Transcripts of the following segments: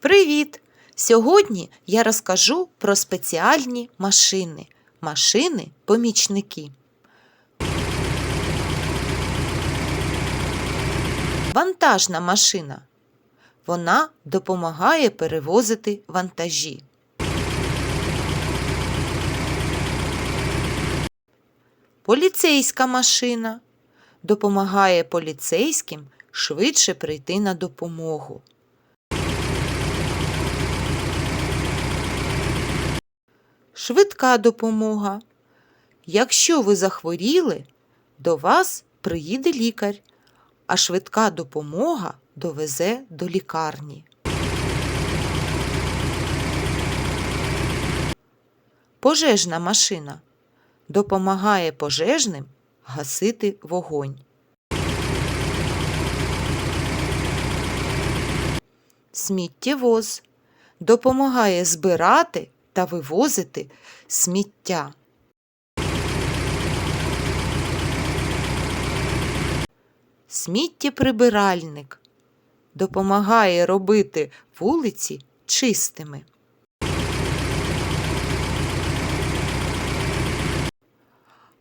Привіт! Сьогодні я розкажу про спеціальні машини. Машини-помічники. Вантажна машина. Вона допомагає перевозити вантажі. Поліцейська машина допомагає поліцейським швидше прийти на допомогу. Швидка допомога. Якщо ви захворіли, до вас приїде лікар, а швидка допомога довезе до лікарні. Пожежна машина допомагає пожежним гасити вогонь. Сміттєвоз допомагає збирати та вивозити сміття. Сміттєприбиральник допомагає робити вулиці чистими.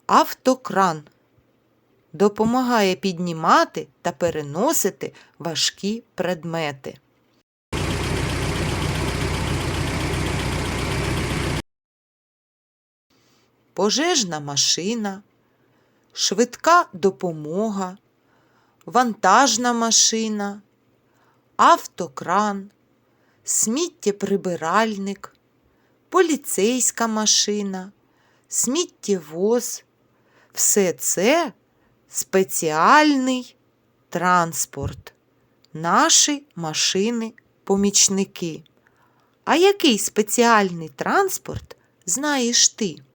Автокран допомагає піднімати та переносити важкі предмети. Пожежна машина, швидка допомога, вантажна машина, автокран, сміттєприбиральник, поліцейська машина, сміттєвоз. Все це спеціальний транспорт, наші машини-помічники. А який спеціальний транспорт знаєш ти?